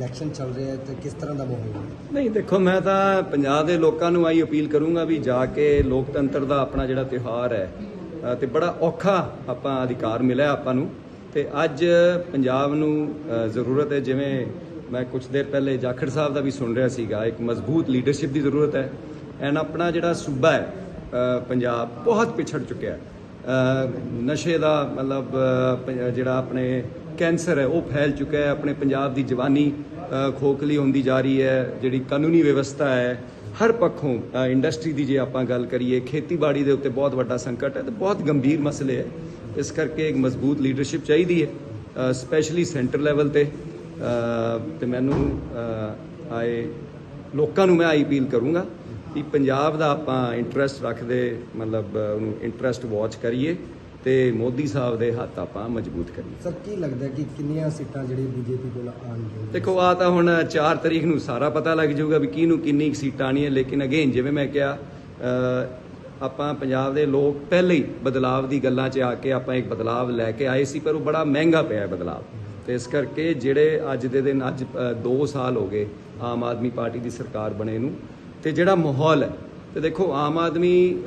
Election ਚੱਲ ਰਿਹਾ ਹੈ ਤੇ ਕਿਸ ਤਰ੍ਹਾਂ ਦਾ ਮਾਹੌਲ ਹੈ? ਨਹੀਂ ਦੇਖੋ ਮੈਂ ਤਾਂ ਪੰਜਾਬ ਦੇ ਲੋਕਾਂ ਨੂੰ ਆਈ ਅਪੀਲ ਕਰੂੰਗਾ ਵੀ ਜਾ ਕੇ ਲੋਕਤੰਤਰ ਦਾ ਆਪਣਾ ਜਿਹੜਾ ਤਿਉਹਾਰ ਹੈ ਅ, ਤੇ ਬੜਾ ਔਖਾ ਆਪਾਂ ਅਧਿਕਾਰ ਮਿਲਿਆ ਆਪਾਂ ਨੂੰ। ਤੇ ਅੱਜ ਪੰਜਾਬ ਨੂੰ ਜ਼ਰੂਰਤ ਹੈ ਜਿਵੇਂ ਮੈਂ ਕੁਝ ਦੇਰ ਪਹਿਲੇ ਜਾਖੜ ਸਾਹਿਬ ਦਾ ਵੀ ਸੁਣ ਰਿਹਾ ਸੀਗਾ ਇੱਕ ਮਜ਼ਬੂਤ ਲੀਡਰਸ਼ਿਪ ਦੀ ਜ਼ਰੂਰਤ ਹੈ। ਐਨ ਆਪਣਾ ਜਿਹੜਾ ਸੂਬਾ ਹੈ ਪੰਜਾਬ ਬਹੁਤ ਪਿਛੜ ਚੁੱਕਿਆ ਹੈ। ਨਸ਼ੇ ਦਾ ਮਤਲਬ ਜਿਹੜਾ ਆਪਣੇ ਕੈਂਸਰ ਹੈ ਉਹ ਫੈਲ ਚੁੱਕਾ ਹੈ ਆਪਣੇ ਪੰਜਾਬ ਦੀ ਜਵਾਨੀ ਖੋਖਲੀ ਹੁੰਦੀ ਜਾ ਰਹੀ ਹੈ ਜਿਹੜੀ ਕਾਨੂੰਨੀ ਵਿਵਸਥਾ ਹੈ ਹਰ ਪੱਖੋਂ ਇੰਡਸਟਰੀ ਦੀ ਜੇ ਆਪਾਂ ਗੱਲ ਕਰੀਏ ਖੇਤੀਬਾੜੀ ਦੇ ਉੱਤੇ ਬਹੁਤ ਵੱਡਾ ਸੰਕਟ ਹੈ ਤੇ ਬਹੁਤ ਗੰਭੀਰ ਮਸਲੇ ਹੈ। ਇਸ ਕਰਕੇ ਇੱਕ ਮਜ਼ਬੂਤ ਲੀਡਰਸ਼ਿਪ ਚਾਹੀਦੀ ਹੈ ਸਪੈਸ਼ਲੀ ਸੈਂਟਰ ਲੈਵਲ ਤੇ ਅ, ਤੇ ਮੈਨੂੰ ਆਏ ਲੋਕਾਂ ਨੂੰ ਮੈਂ ਆਈ ਅਪੀਲ ਕਰੂੰਗਾ ਕਿ ਪੰਜਾਬ ਦਾ ਆਪਾਂ ਇੰਟਰਸਟ ਰੱਖਦੇ ਮਤਲਬ ਉਹਨੂੰ ਇੰਟਰਸਟ ਵਾਚ ਕਰੀਏ। ਤੇ ਮੋਦੀ ਸਾਹਿਬ ਦੇ ਹੱਥ ਆਪਾਂ ਮਜ਼ਬੂਤ ਕਰੀਏ। ਸਰ ਕੀ ਲੱਗਦਾ ਕਿ ਕਿੰਨੀਆਂ ਸੀਟਾਂ ਜਿਹੜੀ ਬੀਜੇਪੀ ਕੋਲ ਆਉਣਗੀਆਂ ਦੇਖੋ ਆ ਤਾਂ ਹੁਣ 4 ਤਰੀਕ ਨੂੰ ਸਾਰਾ ਪਤਾ ਲੱਗ ਜਾਊਗਾ ਵੀ ਕਿਹਨੂੰ ਕਿੰਨੀ ਸੀਟਾਂ ਆਣੀਆਂ ਲੇਕਿਨ ਅਗੇਨ ਜਿਵੇਂ ਮੈਂ ਕਿਹਾ ਆਪਾਂ ਪੰਜਾਬ ਦੇ ਲੋਕ ਪਹਿਲੇ ਹੀ ਬਦਲਾਵ ਦੀ ਗੱਲਾਂ 'ਚ ਆ ਕੇ ਆਪਾਂ ਇੱਕ ਬਦਲਾਵ ਲੈ ਕੇ ਆਏ ਸੀ ਪਰ ਉਹ ਬੜਾ ਮਹਿੰਗਾ ਪਿਆ ਬਦਲਾਵ। ਤੇ ਇਸ ਕਰਕੇ ਜਿਹੜੇ ਅੱਜ ਦੇ ਦਿਨ ਅੱਜ 2 ਸਾਲ ਹੋ ਗਏ ਆਮ ਆਦਮੀ ਪਾਰਟੀ ਦੀ ਸਰਕਾਰ ਬਣੇ ਨੂੰ ਤੇ ਜਿਹੜਾ ਮਾਹੌਲ ਹੈ ਤੇ ਦੇਖੋ ਆਮ ਆਦਮੀ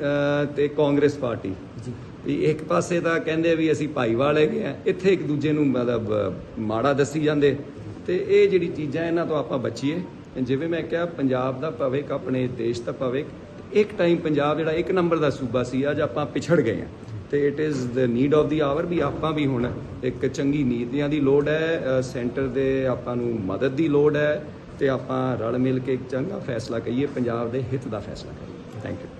ਤੇ ਕਾਂਗਰਸ ਪਾਰਟੀ। ਜੀ। ਵੀ ਇੱਕ ਪਾਸੇ ਤਾਂ ਕਹਿੰਦੇ ਵੀ ਅਸੀਂ ਭਾਈਵਾਲ ਹੈਗੇ ਆ ਇੱਥੇ ਇੱਕ ਦੂਜੇ ਨੂੰ ਮਤਲਬ ਮਾੜਾ ਦੱਸੀ ਜਾਂਦੇ। ਤੇ ਇਹ ਜਿਹੜੀ ਚੀਜ਼ਾਂ ਇਹਨਾਂ ਤੋਂ ਆਪਾਂ ਬਚੀਏ ਜਿਵੇਂ ਮੈਂ ਕਿਹਾ ਪੰਜਾਬ ਦਾ ਭਵਿੱਖ ਆਪਣੇ ਦੇਸ਼ ਦਾ ਭਵਿੱਖ ਇੱਕ ਟਾਈਮ ਪੰਜਾਬ ਜਿਹੜਾ ਇੱਕ ਨੰਬਰ ਦਾ ਸੂਬਾ ਸੀ ਅੱਜ ਆਪਾਂ ਪਿਛੜ ਗਏ ਆ। ਤੇ it is the need of the hour ਵੀ ਆਪਾਂ ਵੀ ਹੁਣ ਇੱਕ ਚੰਗੀ ਨੀਤੀਆਂ ਦੀ ਲੋੜ ਹੈ ਸੈਂਟਰ ਦੇ ਆਪਾਂ ਨੂੰ ਮਦਦ ਦੀ ਲੋੜ ਹੈ ਤੇ ਆਪਾਂ ਰਲ ਮਿਲ ਕੇ ਇੱਕ ਚੰਗਾ ਫੈਸਲਾ ਕਰੀਏ ਪੰਜਾਬ ਦੇ ਹਿੱਤ ਦਾ ਫੈਸਲਾ ਕਰੀਏ। Thank you.